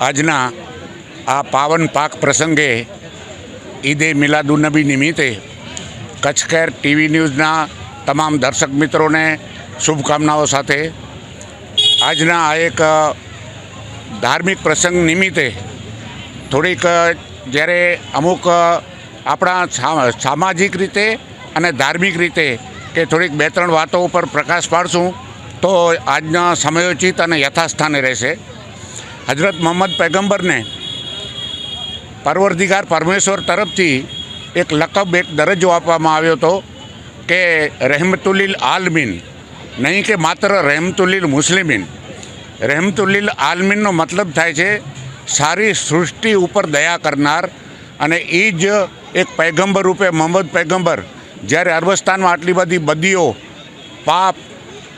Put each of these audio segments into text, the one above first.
આજના આ પાવન પાક પ્રસંગે ઈદે મિલાદુનબી નિમિત્તે કચ્છ કેર ટીવી ન્યૂઝના તમામ દર્શક મિત્રોને શુભકામનાઓ સાથે આજના આ એક ધાર્મિક પ્રસંગ નિમિત્તે થોડીક જ્યારે અમુક આપણા સામાજિક રીતે અને ધાર્મિક રીતે કે થોડીક બે ત્રણ વાતો ઉપર પ્રકાશ પાડશું તો આજના સમયોચિત અને યથાસ્થાને રહેશે. હજરત મોહમ્મદ પૈગંબરને પરવરદિગાર પરમેશ્વર તરફથી એક લકબ, એક દરજ્જો આપવામાં આવ્યો હતો કે રહેમતુલિલ આલમીન, નહીં કે માત્ર રહેમતુલિલ મુસ્લિમીન. રહેમતુલિલ આલમીનનો મતલબ થાય છે, સારી સૃષ્ટિ ઉપર દયા કરનાર અને એ જ એક પૈગંબર રૂપે મોહમ્મદ પૈગંબર, જ્યારે અરબસ્તાનમાં આટલી બધી બદીઓ, પાપ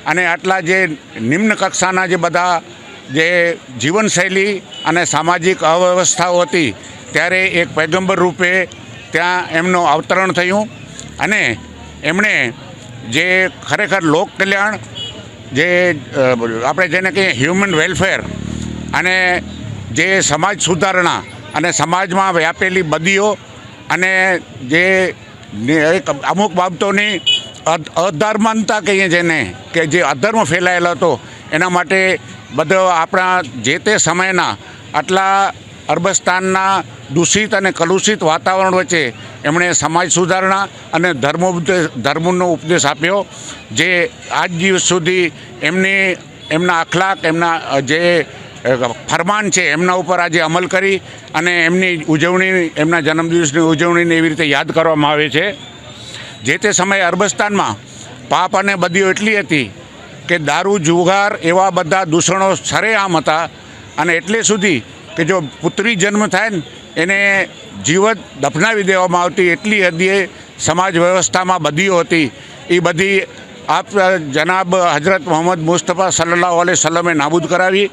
અને આટલા જે નિમ્ન કક્ષાના જે બધા જે જીવનશૈલી અને સામાજિક અવ્યવસ્થાઓ હતી, ત્યારે એક પૈગંબર રૂપે ત્યાં એમનું અવતરણ થયું અને એમણે જે ખરેખર લોક કલ્યાણ જે આપણે જેને કહીએ હ્યુમન વેલફેર અને જે સમાજ સુધારણા અને સમાજમાં વ્યાપેલી બદીઓ અને જે એક અમુક બાબતોની અધર્માનતા કહીએ જેને, કે જે અધર્મ ફેલાયેલો હતો એના માટે બધો આપણા જે તે સમયના આટલા અરબસ્તાનના દૂષિત અને કલુષિત વાતાવરણ વચ્ચે એમણે સમાજ સુધારણા અને ધર્મ ધર્મનો ઉપદેશ આપ્યો, જે આજ દિવસ સુધી એમની, એમના અખલાક, એમના જે ફરમાન છે એમના ઉપર આજે અમલ કરી અને એમની ઉજવણી, એમના જન્મદિવસની ઉજવણીને એવી રીતે યાદ કરવામાં આવે છે. જે તે સમયે અરબસ્તાનમાં પાપ અને બદીઓ એટલી હતી કે દારૂ, જુગાર એવા બધા દૂષણો સરેઆમ હતા અને એટલે સુધી કે જો પુત્રી જન્મ થાય ને, એને જીવત દફનાવી દેવામાં આવતી એટલી હદીએ સમાજ વ્યવસ્થામાં બદીઓ હતી. એ બધી આપ જનાબ હજરત મોહમ્મદ મુસ્તફા સલ્લાહ અલૈહ વસલ્લમે નાબૂદ કરાવી.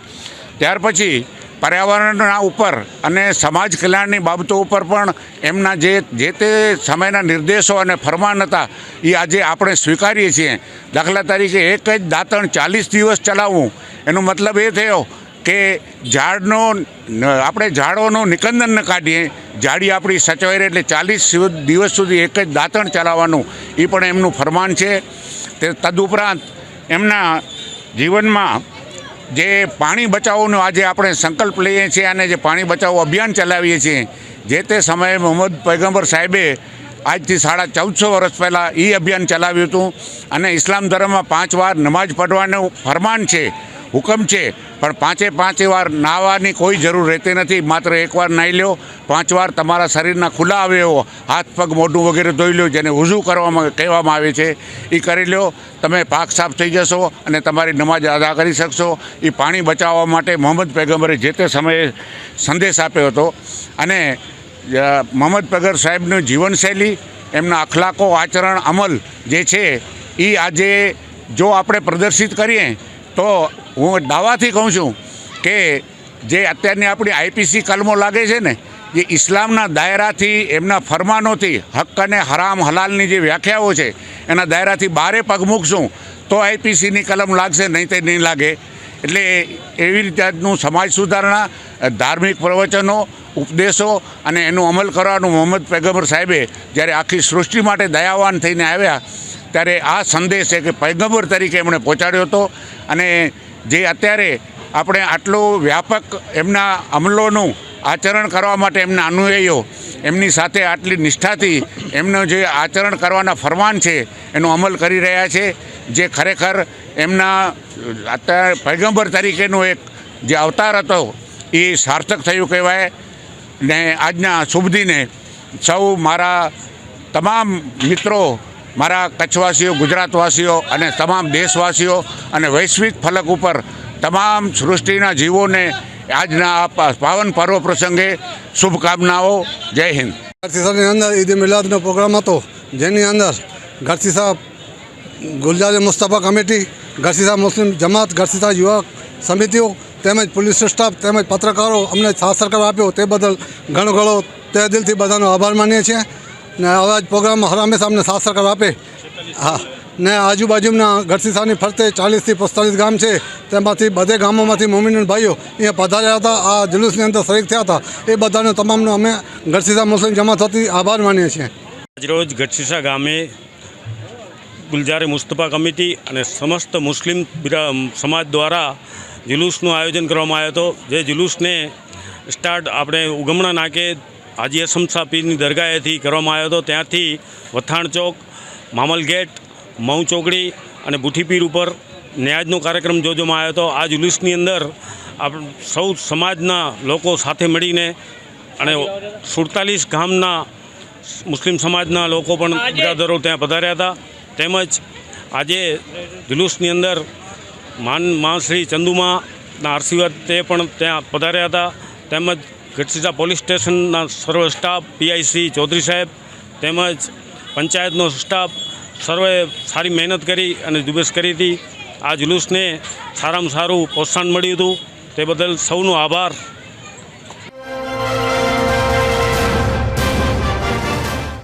ત્યાર પછી પર્યાવરણના ઉપર અને સમાજ કલ્યાણની બાબતો ઉપર પણ એમના જે જે તે સમયના નિર્દેશો અને ફરમાન હતા, એ આજે આપણે સ્વીકારીએ છીએ. દાખલા તરીકે એક જ દાંતણ ચાલીસ દિવસ ચલાવવું, એનો મતલબ એ થયો કે ઝાડનો, આપણે ઝાડોનું નિકંદન ન કાઢીએ, ઝાડી આપણી સચવાઈ રહે એટલે ચાલીસ દિવસ સુધી એક જ દાંતણ ચલાવવાનું, એ પણ એમનું ફરમાન છે. તે તદુપરાંત એમના જીવનમાં જે પાણી બચાવોનો આજે આપણે સંકલ્પ લઈએ છીએ અને જે પાણી બચાવો અભિયાન ચલાવીએ છીએ, જે તે સમયે મોહમ્મદ પૈગંબર સાહેબે આજથી સાડા ચૌદસો વર્ષ પહેલાં એ અભિયાન ચલાવ્યું હતું. અને ઇસ્લામ ધર્મમાં પાંચ વાર નમાજ પઢવાનું ફરમાન છે. હુકમ છે. પણ પાંચે પાંચે વાર નાહવાની કોઈ જરૂર રહેતી નથી. માત્ર એકવાર નાહી લ્યો, પાંચ વાર તમારા શરીરના ખુલ્લા અવયવો હાથ પગ મોઢું વગેરે ધોઈ લો જેને ઉઝુ કરવામાં કહેવામાં આવે છે એ કરી લ્યો. તમે પાક સાફ થઈ જશો અને તમારી નમાજ અદા કરી શકશો. એ પાણી બચાવવા માટે મોહમ્મદ પૈગંબરે જે તે સમયે સંદેશ આપ્યો હતો. અને મોહમ્મદ પૈગર સાહેબની જીવનશૈલી, એમના અખલાકો, આચરણ, અમલ જે છે એ આજે જો આપણે પ્રદર્શિત કરીએ, તો હું દાવાથી કહું છું કે જે અત્યારની આપણી આઈપીસી કલમો લાગે છે ને, જે ઇસ્લામના દાયરાથી, એમના ફરમાનોથી હક્ક અને હરામ હલાલની જે વ્યાખ્યાઓ છે, એના દાયરાથી બારે પગ મૂકશું, તો આઈપીસીની કલમ લાગશે, નહીં તે નહીં લાગે. એટલે એવી રીતનું સમાજ સુધારણા, ધાર્મિક પ્રવચનો, ઉપદેશો અને એનું અમલ કરવાનું મોહમ્મદ પૈગંબર સાહેબે જ્યારે આખી સૃષ્ટિ માટે દયાવાન થઈને આવ્યા, ત્યારે આ સંદેશ છે કે પૈગંબર તરીકે એમણે પહોંચાડ્યો હતો. અને જે અત્યારે આપણે આટલું વ્યાપક એમના અમલોનું આચરણ કરવા માટે એમના અનુયાયીઓ એમની સાથે આટલી નિષ્ઠાથી એમનું જે આચરણ કરવાના ફરમાન છે, એનો અમલ કરી રહ્યા છે. જે ખરેખર એમના અત્યારે પૈગંબર તરીકેનો એક જે અવતાર હતો, એ સાર્થક થયું કહેવાય. ને આજના શુભ દિને સૌ મારા તમામ મિત્રો મારા કચ્છવાસીઓ, ગુજરાતવાસીઓ અને તમામ દેશવાસીઓ અને વૈશ્વિક ફલક ઉપર તમામ સૃષ્ટિના જીવોને આજના આ પાવન પર્વ પ્રસંગે શુભકામનાઓ. જય હિન્દ. ગારસીસાની અંદર ઈદ મિલાદનો પ્રોગ્રામ હતો. જેની અંદર ગારસીસા ગુલજાર મુસ્તફા કમિટી ગારસીસા મુસ્લિમ જમાત ગારસીસા યુવક સમિતિઓ તેમજ પોલીસ સ્ટાફ તેમજ પત્રકારો અમને સાથ સરકાર આપ્યો તે બદલ ઘણો ઘણો તે દિલથી બધાનો આભાર માનીએ છીએ. ને આવા જ પ્રોગ્રામ હર સામને સાથ સરકાર આપે. હા. ને આજુબાજુના ગઢસીસાની ફરતે ચાલીસથી પિસ્તાલીસ ગામ છે. તેમાંથી બધે ગામોમાંથી મોમિનન ભાઈઓ અહીંયા પધાર્યા હતા. આ જુલુસની અંદર શરીક થયા હતા. એ બધાનો તમામનો અમે ગઢસીસા મુસ્લિમ જમાત થતી આભાર માનીએ છીએ. આજરોજ ગઢસીસા ગામે ગુલજારે મુસ્તફા કમિટી અને સમસ્ત મુસ્લિમ સમાજ દ્વારા જુલુસનું આયોજન કરવામાં આવ્યો હતો. જે જુલુસને સ્ટાર્ટ આપણે ઉગમણા નાકે હાજી અસમસા પીરની દરગાહેથી કરવામાં આવ્યો હતો. ત્યાંથી વથાણ ચોક, મામલ ગેટ મઉ ચોકડી અને બુઠીપીર ઉપર ન્યાજનો કાર્યક્રમ યોજવામાં આવ્યો હતો. આ જુલુસની અંદર આપ સૌ સમાજના લોકો સાથે મળીને અને સુડતાલીસ ગામના મુસ્લિમ સમાજના લોકો પણ બિરાદરો ત્યાં પધાર્યા હતા. તેમજ આજે જુલુસની અંદર માન મા શ્રી ચંદુમાના આશીર્વાદ તે પણ ત્યાં પધાર્યા હતા. તેમજ ગઢસીસા પોલીસ સ્ટેશનના સર્વ સ્ટાફ, પીઆઈસી ચૌધરી સાહેબ તેમજ પંચાયતનો સ્ટાફ સર્વે સારી મહેનત કરી અને ઝુંબેશ કરી હતી. આ જુલુસને સારામાં સારું પ્રોત્સાહન મળ્યું હતું. તે બદલ સૌનો આભાર.